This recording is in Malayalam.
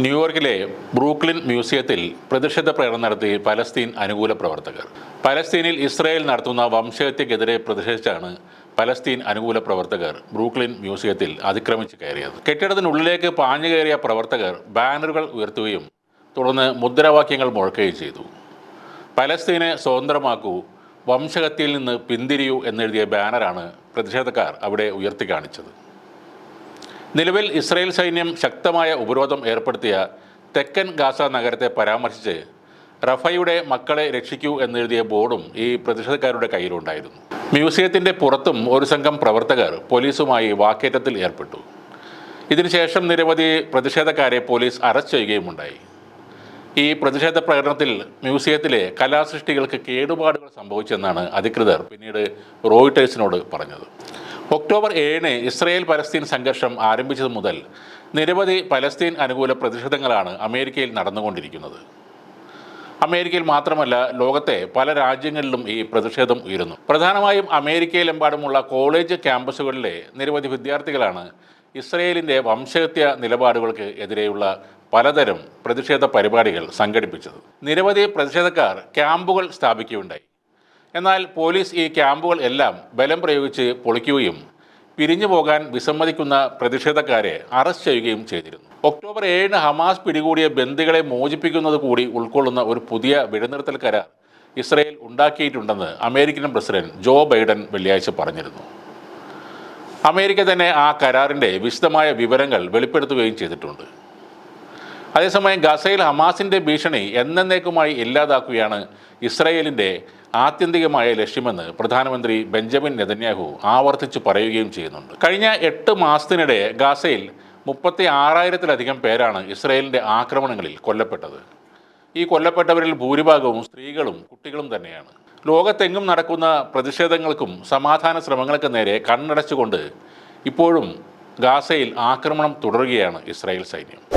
ന്യൂയോർക്കിലെ ബ്രൂക്ലിൻ മ്യൂസിയത്തിൽ പ്രതിഷേധ പ്രകടനം നടത്തി പലസ്തീൻ അനുകൂല പ്രവർത്തകർ. പലസ്തീനിൽ ഇസ്രായേൽ നടത്തുന്ന വംശഹത്യക്കെതിരെ പ്രതിഷേധിച്ചാണ് പലസ്തീൻ അനുകൂല പ്രവർത്തകർ ബ്രൂക്ലിൻ മ്യൂസിയത്തിൽ അതിക്രമിച്ച് കയറിയത്. കെട്ടിടത്തിനുള്ളിലേക്ക് പാഞ്ഞു കയറിയ പ്രവർത്തകർ ബാനറുകൾ ഉയർത്തുകയും തുടർന്ന് മുദ്രാവാക്യങ്ങൾ മുഴക്കുകയും ചെയ്തു. പലസ്തീനെ സ്വതന്ത്രമാക്കൂ വംശഹത്യയിൽ നിന്ന് പിന്തിരിയൂ എന്നെഴുതിയ ബാനറാണ് പ്രതിഷേധക്കാർ അവിടെ ഉയർത്തി കാണിച്ചത്. നിലവിൽ ഇസ്രായേൽ സൈന്യം ശക്തമായ ഉപരോധം ഏർപ്പെടുത്തിയ തെക്കൻ ഗാസ നഗരത്തെ പരാമർശിച്ച് റഫയുടെ മക്കളെ രക്ഷിക്കൂ എന്നെഴുതിയ ബോർഡും ഈ പ്രതിഷേധക്കാരുടെ കയ്യിലുണ്ടായിരുന്നു. മ്യൂസിയത്തിന്റെ പുറത്തും ഒരു സംഘം പ്രവർത്തകർ പോലീസുമായി വാക്കേറ്റത്തിൽ ഏർപ്പെട്ടു. ഇതിനുശേഷം നിരവധി പ്രതിഷേധക്കാരെ പോലീസ് അറസ്റ്റ് ചെയ്യുകയുമുണ്ടായി. ഈ പ്രതിഷേധ പ്രകടനത്തിൽ മ്യൂസിയത്തിലെ കലാസൃഷ്ടികൾക്ക് കേടുപാടുകൾ സംഭവിച്ചെന്നാണ് അധികൃതർ പിന്നീട് റോയിട്ടേഴ്സിനോട് പറഞ്ഞത്. ഒക്ടോബർ ഏഴിന് ഇസ്രയേൽ പലസ്തീൻ സംഘർഷം ആരംഭിച്ചത് മുതൽ നിരവധി പലസ്തീൻ അനുകൂല പ്രതിഷേധങ്ങളാണ് അമേരിക്കയിൽ നടന്നുകൊണ്ടിരിക്കുന്നത്. അമേരിക്കയിൽ മാത്രമല്ല ലോകത്തെ പല രാജ്യങ്ങളിലും ഈ പ്രതിഷേധം ഉയരുന്നു. പ്രധാനമായും അമേരിക്കയിലെമ്പാടുമുള്ള കോളേജ് ക്യാമ്പസുകളിലെ നിരവധി വിദ്യാർത്ഥികളാണ് ഇസ്രയേലിന്റെ വംശഹത്യ നിലപാടുകൾക്ക് എതിരെയുള്ള പലതരം പ്രതിഷേധ പരിപാടികൾ സംഘടിപ്പിച്ചത്. നിരവധി പ്രതിഷേധക്കാർ ക്യാമ്പുകൾ സ്ഥാപിക്കുകയുണ്ടായി. എന്നാൽ പോലീസ് ഈ ക്യാമ്പുകൾ എല്ലാം ബലം പ്രയോഗിച്ച് പൊളിക്കുകയും പിരിഞ്ഞു പോകാൻ വിസമ്മതിക്കുന്ന പ്രതിഷേധക്കാരെ അറസ്റ്റ് ചെയ്യുകയും ചെയ്തിരുന്നു. ഒക്ടോബർ ഏഴിന് ഹമാസ് പിടികൂടിയ ബന്ദികളെ മോചിപ്പിക്കുന്നത് കൂടി ഉൾക്കൊള്ളുന്ന ഒരു പുതിയ വെടിനിർത്തൽ കരാർ ഇസ്രയേൽ ഉണ്ടാക്കിയിട്ടുണ്ടെന്ന് അമേരിക്കൻ പ്രസിഡന്റ് ജോ ബൈഡൻ വെള്ളിയാഴ്ച പറഞ്ഞിരുന്നു. അമേരിക്ക തന്നെ ആ കരാറിന്റെ വിശദമായ വിവരങ്ങൾ വെളിപ്പെടുത്തുകയും ചെയ്തിട്ടുണ്ട്. അതേസമയം ഗസയിൽ ഹമാസിന്റെ ഭീഷണി എന്നേക്കുമായി ഇല്ലാതാക്കുകയാണ് ഇസ്രയേലിന്റെ ആത്യന്തികമായ ലക്ഷ്യമെന്ന് പ്രധാനമന്ത്രി ബെഞ്ചമിൻ നെതന്യാഹു ആവർത്തിച്ച് പറയുകയും ചെയ്യുന്നുണ്ട്. കഴിഞ്ഞ എട്ട് മാസത്തിനിടെ ഗാസയിൽ മുപ്പത്തി ആറായിരത്തിലധികം പേരാണ് ഇസ്രയേലിന്റെ ആക്രമണങ്ങളിൽ കൊല്ലപ്പെട്ടത്. ഈ കൊല്ലപ്പെട്ടവരിൽ ഭൂരിഭാഗവും സ്ത്രീകളും കുട്ടികളും തന്നെയാണ്. ലോകത്തെങ്ങും നടക്കുന്ന പ്രതിഷേധങ്ങൾക്കും സമാധാന ശ്രമങ്ങൾക്കും നേരെ കണ്ണടച്ചുകൊണ്ട് ഇപ്പോഴും ഗാസയിൽ ആക്രമണം തുടരുകയാണ് ഇസ്രായേൽ സൈന്യം.